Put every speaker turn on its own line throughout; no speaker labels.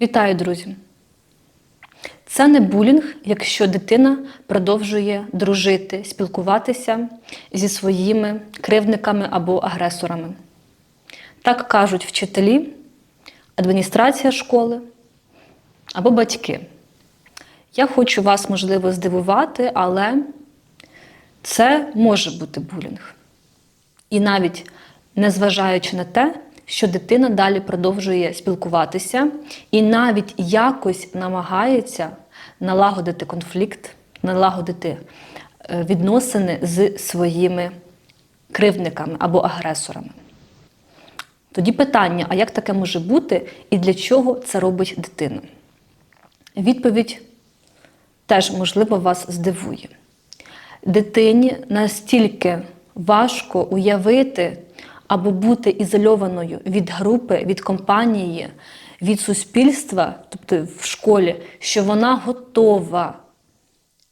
Вітаю, друзі! Це не булінг, якщо дитина продовжує дружити, спілкуватися зі своїми кривдниками або агресорами. Так кажуть вчителі, адміністрація школи або батьки. Я хочу вас, можливо, здивувати, але це може бути булінг. І навіть незважаючи на те, що дитина далі продовжує спілкуватися і навіть якось намагається налагодити конфлікт, налагодити е, відносини з своїми кривдниками або агресорами. Тоді питання: а як таке може бути і для чого це робить дитина? Відповідь теж, можливо, вас здивує. Дитині настільки важко уявити або бути ізольованою від групи, від компанії, від суспільства, тобто в школі, що вона готова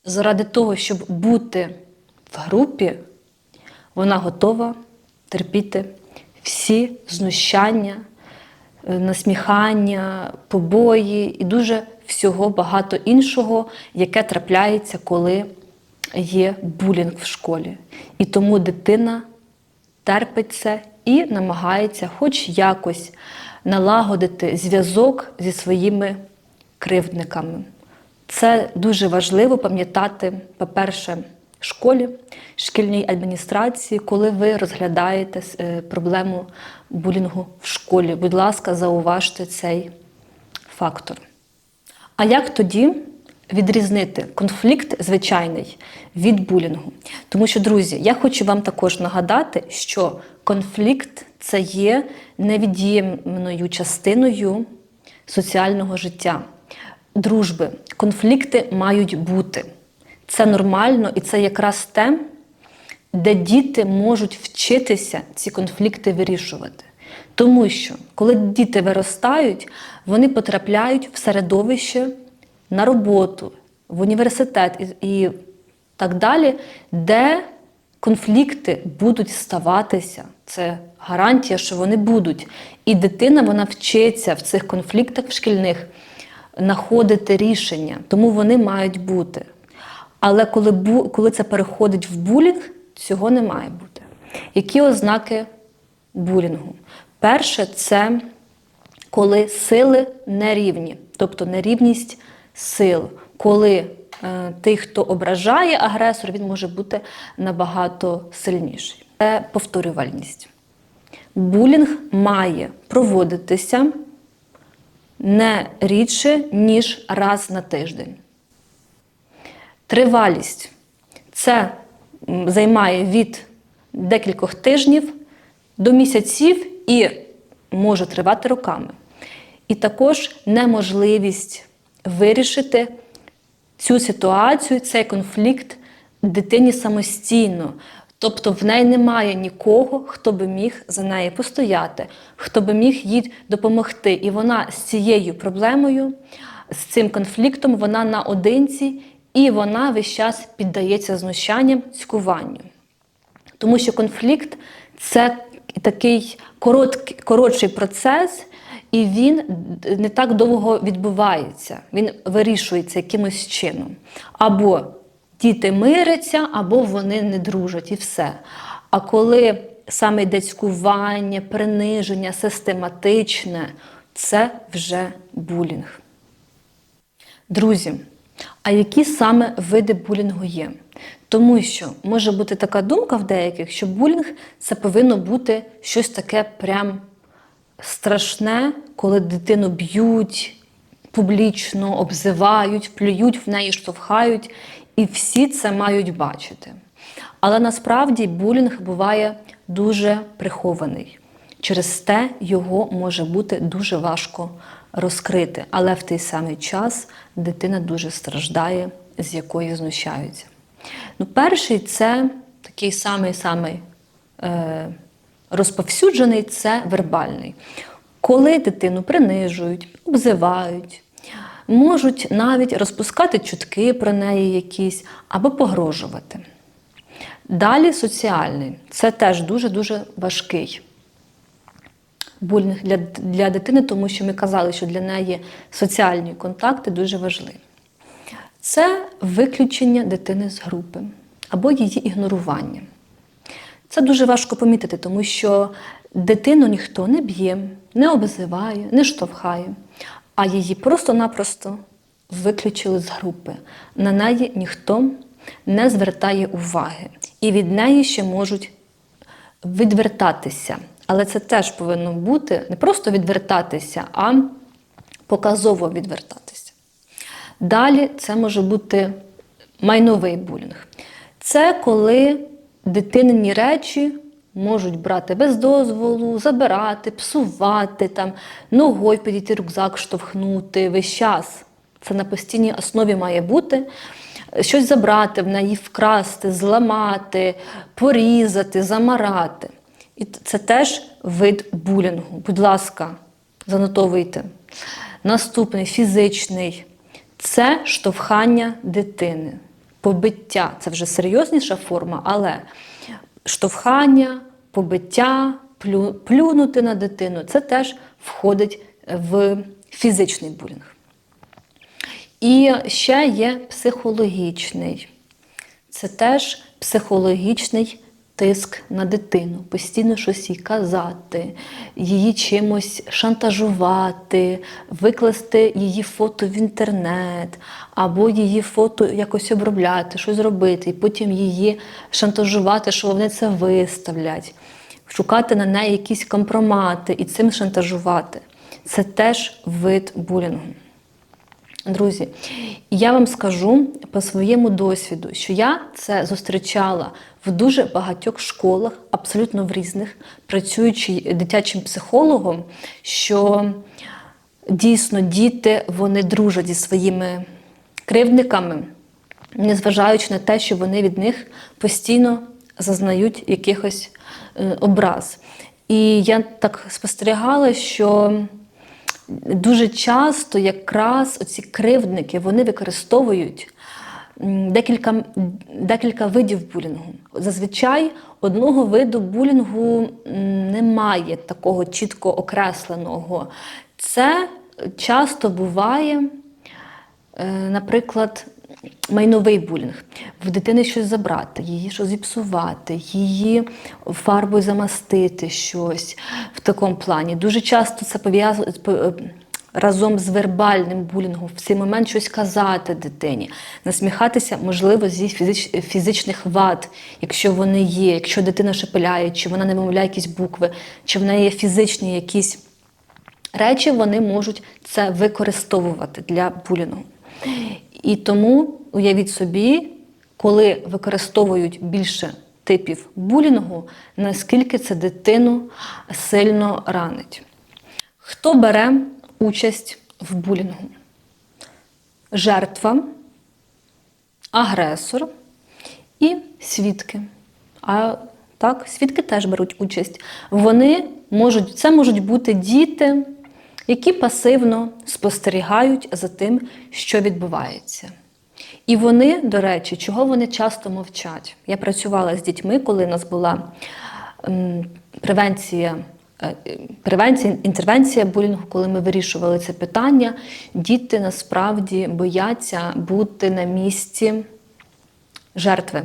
заради того, щоб бути в групі, вона готова терпіти всі знущання, е, насміхання, побої і дуже всього багато іншого, яке трапляється, коли є булінг в школі. І тому дитина терпить це і намагається хоч якось налагодити зв'язок зі своїми кривдниками. Це дуже важливо пам'ятати, по-перше, школі, шкільній адміністрації, коли ви розглядаєте е, проблему булінгу в школі. Будь ласка, зауважте цей фактор. А як тоді відрізнити конфлікт звичайний від булінгу? Тому що, друзі, я хочу вам також нагадати, що конфлікт це є невід'ємною частиною соціального життя, дружби. Конфлікти мають бути. Це нормально і це якраз те, де діти можуть вчитися ці конфлікти вирішувати. Тому що, коли діти виростають, вони потрапляють в середовище на роботу, в університет і, так далі, де конфлікти будуть ставатися. Це гарантія, що вони будуть. І дитина вона вчиться в цих конфліктах шкільних знаходити рішення, тому вони мають бути. Але коли коли це переходить в булінг, цього не має бути. Які ознаки булінгу? Перше, це коли сили нерівні, тобто нерівність сил. Коли е, той, хто ображає агресор, він може бути набагато сильніший. Це повторювальність. Булінг має проводитися не рідше, ніж раз на тиждень. Тривалість це займає від декількох тижнів до місяців і може тривати роками. І також неможливість вирішити цю ситуацію, цей конфлікт дитині самостійно. Тобто в неї немає нікого, хто би міг за неї постояти, хто би міг їй допомогти. І вона з цією проблемою, з цим конфліктом, вона наодинці, і вона весь час піддається знущанням, цькуванню. Тому що конфлікт це такий короткий, коротший процес, і він не так довго відбувається, він вирішується якимось чином. Або діти миряться, або вони не дружать, і все. А коли саме йде цькування, приниження, систематичне, це вже булінг. Друзі, а які саме види булінгу є? Тому що може бути така думка в деяких, що булінг це повинно бути щось таке прям страшне, коли дитину б'ють публічно, обзивають, плюють в неї, штовхають, і всі це мають бачити. Але насправді булінг буває дуже прихований. Через те його може бути дуже важко розкрити, але в той самий час дитина дуже страждає, з якої знущаються. Ну, Перший це такий самий-самий е, розповсюджений це вербальний. Коли дитину принижують, обзивають, можуть навіть розпускати чутки про неї якісь або погрожувати. Далі соціальний це теж дуже-дуже важкий. булінг для, для дитини, тому що ми казали, що для неї соціальні контакти дуже важливі. Це виключення дитини з групи або її ігнорування. Це дуже важко помітити, тому що дитину ніхто не б'є, не обзиває, не штовхає, а її просто-напросто виключили з групи. На неї ніхто не звертає уваги. І від неї ще можуть відвертатися. Але це теж повинно бути не просто відвертатися, а показово відвертатися. Далі це може бути майновий булінг. Це коли дитинині речі можуть брати без дозволу, забирати, псувати, там, ногою підійти рюкзак, штовхнути весь час. Це на постійній основі має бути. Щось забрати в неї, вкрасти, зламати, порізати, замарати. І це теж вид булінгу. Будь ласка, занотовуйте. Наступний фізичний це штовхання дитини. Побиття це вже серйозніша форма, але штовхання, побиття, плю, плюнути на дитину це теж входить в фізичний булінг. І ще є психологічний. Це теж психологічний тиск на дитину, постійно щось їй казати, її чимось шантажувати, викласти її фото в інтернет, або її фото якось обробляти, щось зробити, і потім її шантажувати, що вони це виставлять, шукати на неї якісь компромати і цим шантажувати. Це теж вид булінгу. Друзі, я вам скажу по своєму досвіду, що я це зустрічала в дуже багатьох школах, абсолютно в різних, працюючи дитячим психологом, що дійсно діти вони дружать зі своїми кривдниками, незважаючи на те, що вони від них постійно зазнають якихось е, образ. І я так спостерігала, що дуже часто якраз оці кривдники вони використовують декілька, декілька видів булінгу. Зазвичай одного виду булінгу немає такого чітко окресленого. Це часто буває, е, наприклад, майновий булінг. В дитини щось забрати, її щось зіпсувати, її фарбою замастити щось в такому плані. Дуже часто це пов'язано разом з вербальним булінгом, в цей момент щось казати дитині, насміхатися, можливо, зі фізич, фізичних вад, якщо вони є, якщо дитина шепеляє, чи вона не вимовляє якісь букви, чи в неї є фізичні якісь речі, вони можуть це використовувати для булінгу. І тому уявіть собі, коли використовують більше типів булінгу, наскільки це дитину сильно ранить. Хто бере участь в булінгу? Жертва, агресор і свідки. А так, свідки теж беруть участь. Вони можуть, це можуть бути діти які пасивно спостерігають за тим, що відбувається. І вони, до речі, чого вони часто мовчать. Я працювала з дітьми, коли у нас була превенція. Е, превенція, інтервенція булінгу, коли ми вирішували це питання, діти насправді бояться бути на місці жертви.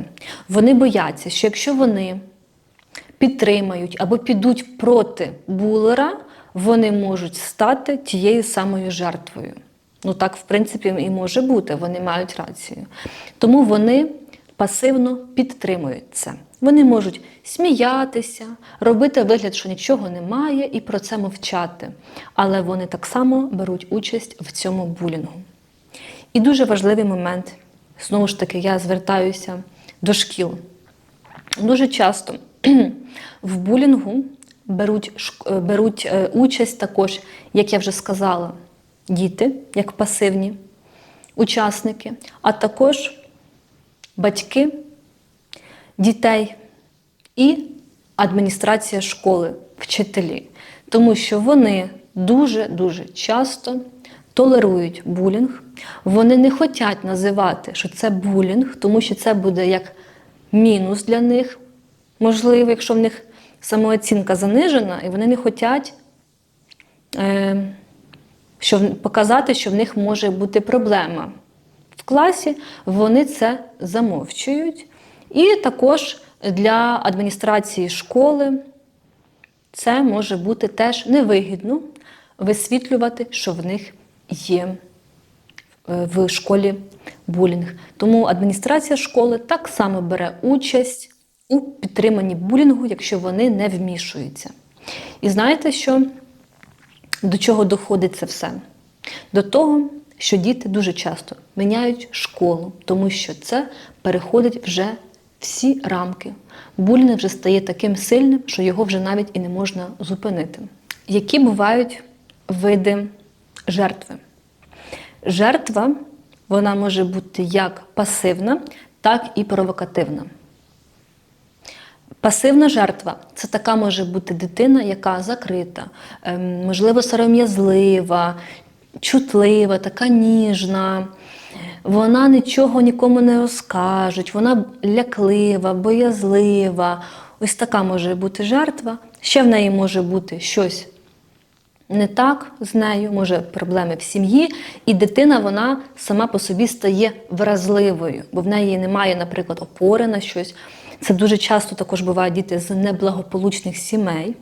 Вони бояться, що якщо вони підтримають або підуть проти булера, вони можуть стати тією самою жертвою. Ну так, в принципі, і може бути, вони мають рацію. Тому вони пасивно підтримують це. Вони можуть сміятися, робити вигляд, що нічого немає, і про це мовчати. Але вони так само беруть участь в цьому булінгу. І дуже важливий момент, знову ж таки, я звертаюся до шкіл. Дуже часто в булінгу беруть е, беруть е, участь також, як я вже сказала, діти, як пасивні учасники, а також батьки дітей і адміністрація школи, вчителі. Тому що вони дуже-дуже часто толерують булінг, вони не хочуть називати, що це булінг, тому що це буде як мінус для них, можливо, якщо в них самооцінка занижена, і вони не хочуть е, що в- показати, що в них може бути проблема в класі, вони це замовчують. І також для адміністрації школи це може бути теж невигідно висвітлювати, що в них є е, в школі булінг. Тому адміністрація школи так само бере участь у підтриманні булінгу, якщо вони не вмішуються. І знаєте, що до чого доходить це все? До того, що діти дуже часто міняють школу, тому що це переходить вже всі рамки. Булінг вже стає таким сильним, що його вже навіть і не можна зупинити. Які бувають види жертви? Жертва вона може бути як пасивна, так і провокативна. Пасивна жертва це така може бути дитина, яка закрита, ем, можливо, сором'язлива, чутлива, така ніжна. Вона нічого нікому не розкаже, вона ляклива, боязлива. Ось така може бути жертва. Ще в неї може бути щось не так з нею, може проблеми в сім'ї, і дитина вона сама по собі стає вразливою, бо в неї немає, наприклад, опори на щось. Це дуже часто також бувають діти з неблагополучних сімей,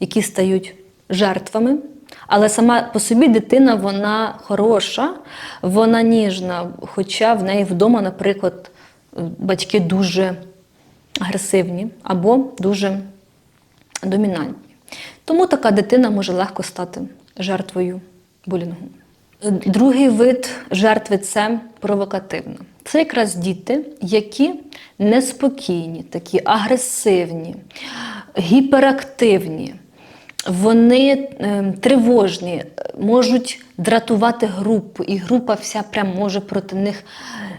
які стають жертвами. Але сама по собі дитина вона хороша, вона ніжна, хоча в неї вдома, наприклад, батьки дуже агресивні або дуже домінантні. Тому така дитина може легко стати жертвою булінгу. Другий вид жертви це провокативна. Це якраз діти, які неспокійні, такі агресивні, гіперактивні. Вони е, тривожні, можуть дратувати групу, і група вся прям може проти них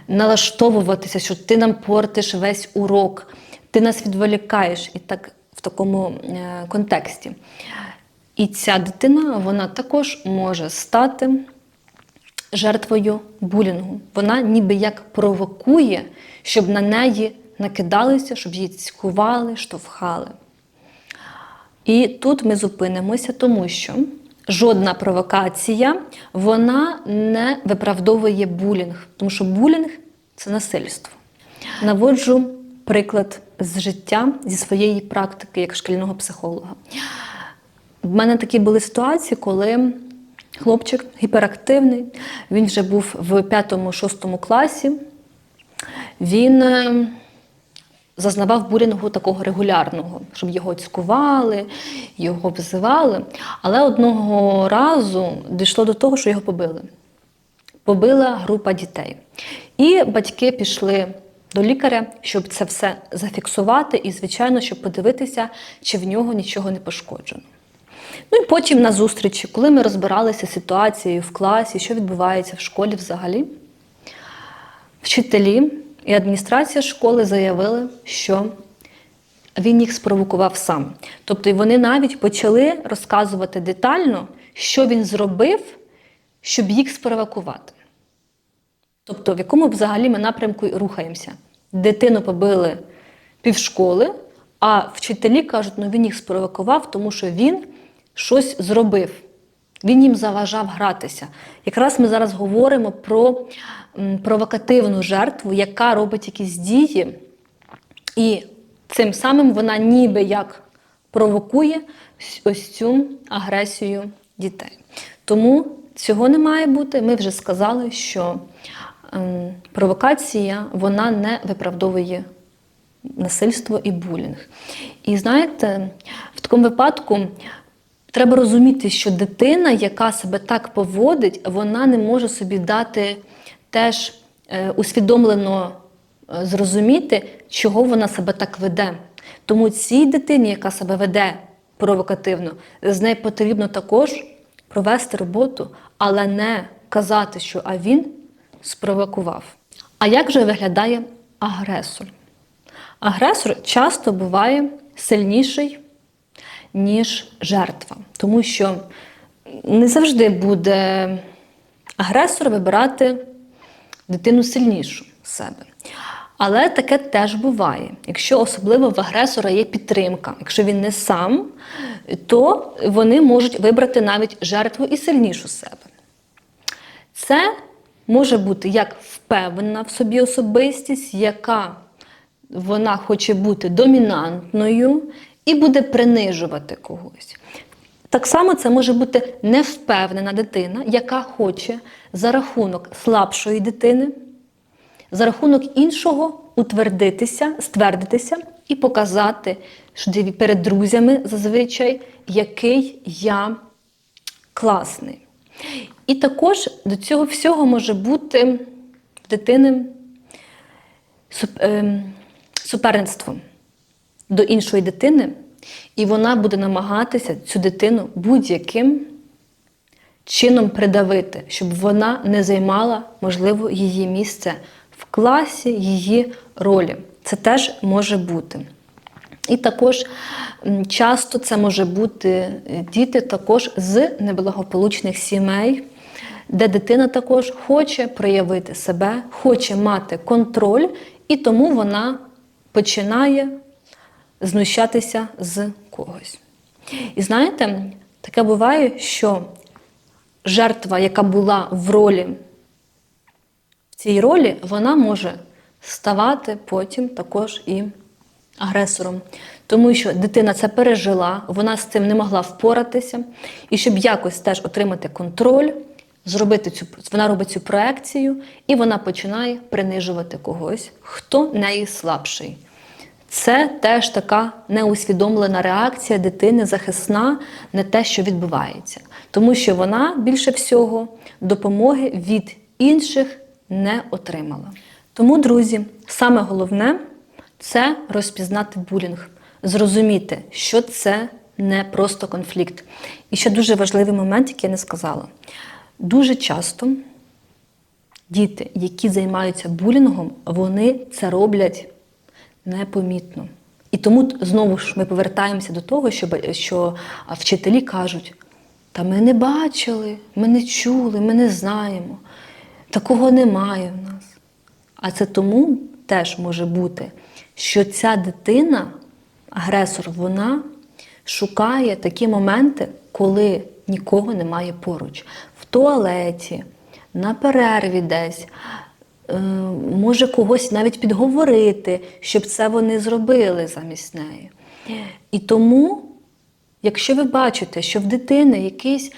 налаштовуватися, що ти нам портиш весь урок, ти нас відволікаєш і так такому е, контексті. І ця дитина вона також може стати жертвою булінгу. Вона ніби як провокує, щоб на неї накидалися, щоб її цькували, штовхали. І тут ми зупинимося, тому що жодна провокація вона не виправдовує булінг, тому що булінг це насильство. Наводжу приклад з життя зі своєї практики як шкільного психолога. В мене такі були ситуації, коли хлопчик гіперактивний, він вже був в 5-6 класі. Він е, зазнавав булінгу такого регулярного, щоб його цькували, його взивали. Але одного разу дійшло до того, що його побили. Побила група дітей. І батьки пішли до лікаря, щоб це все зафіксувати, і, звичайно, щоб подивитися, чи в нього нічого не пошкоджено. Ну і потім на зустрічі, коли ми розбиралися з ситуацією в класі, що відбувається в школі взагалі, вчителі і адміністрація школи заявили, що він їх спровокував сам. Тобто вони навіть почали розказувати детально, що він зробив, щоб їх спровокувати. Тобто, в якому взагалі ми напрямку рухаємося. Дитину побили півшколи, а вчителі кажуть, ну він їх спровокував, тому що він щось зробив. Він їм заважав гратися. Якраз ми зараз говоримо про провокативну жертву, яка робить якісь дії, і цим самим вона ніби як провокує ось цю агресію дітей. Тому цього не має бути. Ми вже сказали, що провокація вона не виправдовує насильство і булінг. І знаєте, в такому випадку треба розуміти, що дитина, яка себе так поводить, вона не може собі дати теж е, усвідомлено е, зрозуміти, чого вона себе так веде. Тому цій дитині, яка себе веде провокативно, з нею потрібно також провести роботу, але не казати, що а він спровокував. А як же виглядає агресор? Агресор часто буває сильніший, ніж жертва, тому що не завжди буде агресор вибирати дитину сильнішу себе. Але таке теж буває. Якщо особливо в агресора є підтримка, якщо він не сам, то вони можуть вибрати навіть жертву і сильнішу себе. Це може бути як впевнена в собі особистість, яка вона хоче бути домінантною і буде принижувати когось. Так само це може бути невпевнена дитина, яка хоче за рахунок слабшої дитини, за рахунок іншого утвердитися, ствердитися і показати перед друзями зазвичай, який я класний. І також до цього всього може бути в дитини ем, суперництво до іншої дитини, і вона буде намагатися цю дитину будь-яким чином придавити, щоб вона не займала, можливо, її місце в класі, її ролі. Це теж може бути. І також часто це може бути е, діти також з неблагополучних сімей, де дитина також хоче проявити себе, хоче мати контроль, і тому вона починає знущатися з когось. І знаєте, таке буває, що жертва, яка була в ролі в цій ролі, вона може ставати потім також і агресором. Тому що дитина це пережила, вона з цим не могла впоратися. І щоб якось теж отримати контроль, зробити цю, вона робить цю проекцію, і вона починає принижувати когось, хто неї слабший. Це теж така неусвідомлена реакція дитини захисна на те, що відбувається. Тому що вона більше всього допомоги від інших не отримала. Тому, друзі, саме головне це розпізнати булінг, зрозуміти, що це не просто конфлікт. І ще дуже важливий момент, який я не сказала. Дуже часто діти, які займаються булінгом, вони це роблять непомітно. І тому знову ж ми повертаємося до того, що, що вчителі кажуть: та ми не бачили, ми не чули, ми не знаємо. Такого немає в нас. А це тому теж може бути, що ця дитина, агресор, вона шукає такі моменти, коли нікого немає поруч. Туалеті, на перерві десь. Е, Може когось навіть підговорити, щоб це вони зробили замість неї. І тому, якщо ви бачите, що в дитини якийсь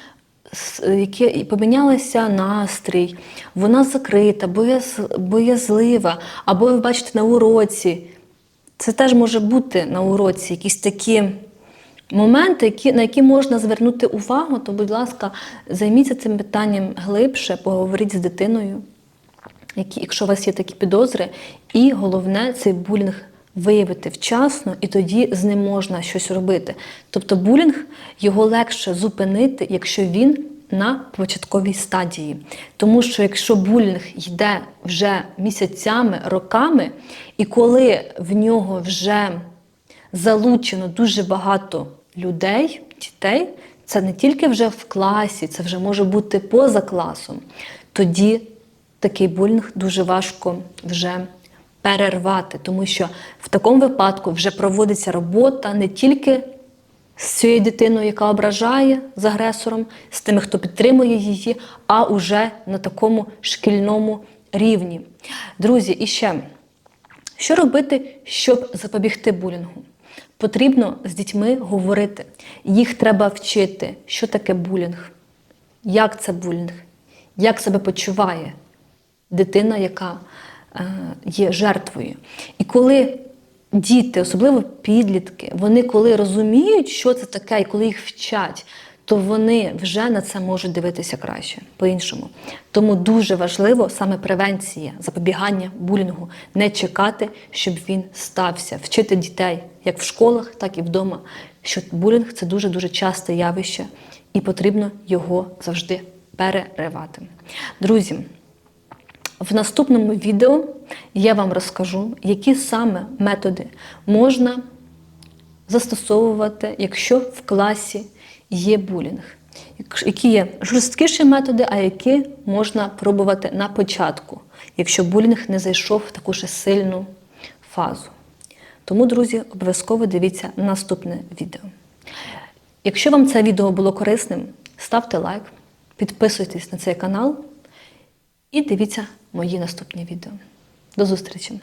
яке- помінялася настрій, вона закрита, бояз, боязлива, або ви бачите на уроці, це теж може бути на уроці якісь такі моменти, які, на які можна звернути увагу, то, будь ласка, займіться цим питанням глибше, поговоріть з дитиною які, якщо у вас є такі підозри, і головне цей булінг виявити вчасно, і тоді з ним можна щось робити. Тобто булінг його легше зупинити, якщо він на початковій стадії. Тому що якщо булінг йде вже місяцями, роками, і коли в нього вже залучено дуже багато людей, дітей, це не тільки вже в класі, це вже може бути поза класом. Тоді такий булінг дуже важко вже перервати, тому що в такому випадку вже проводиться робота не тільки з цією дитиною, яка ображає з агресором, з тими, хто підтримує її, а уже на такому шкільному рівні. Друзі, і ще. Що робити, щоб запобігти булінгу? Потрібно з дітьми говорити. Їх треба вчити, що таке булінг, як це булінг, як себе почуває дитина, яка е, є жертвою. І коли діти, особливо підлітки, вони коли розуміють, що це таке, і коли їх вчать, то вони вже на це можуть дивитися краще по-іншому. Тому дуже важливо саме превенція, запобігання булінгу, не чекати, щоб він стався, вчити дітей як в школах, так і вдома. Що булінг це дуже дуже часте явище, і потрібно його завжди переривати. Друзі. В наступному відео я вам розкажу, які саме методи можна застосовувати, якщо в класі є булінг. Які є жорсткіші методи, а які можна пробувати на початку, якщо булінг не зайшов в таку ще сильну фазу. Тому, друзі, обов'язково дивіться наступне відео. Якщо вам це відео було корисним, ставте лайк, підписуйтесь на цей канал і дивіться мої наступні відео. До зустрічі!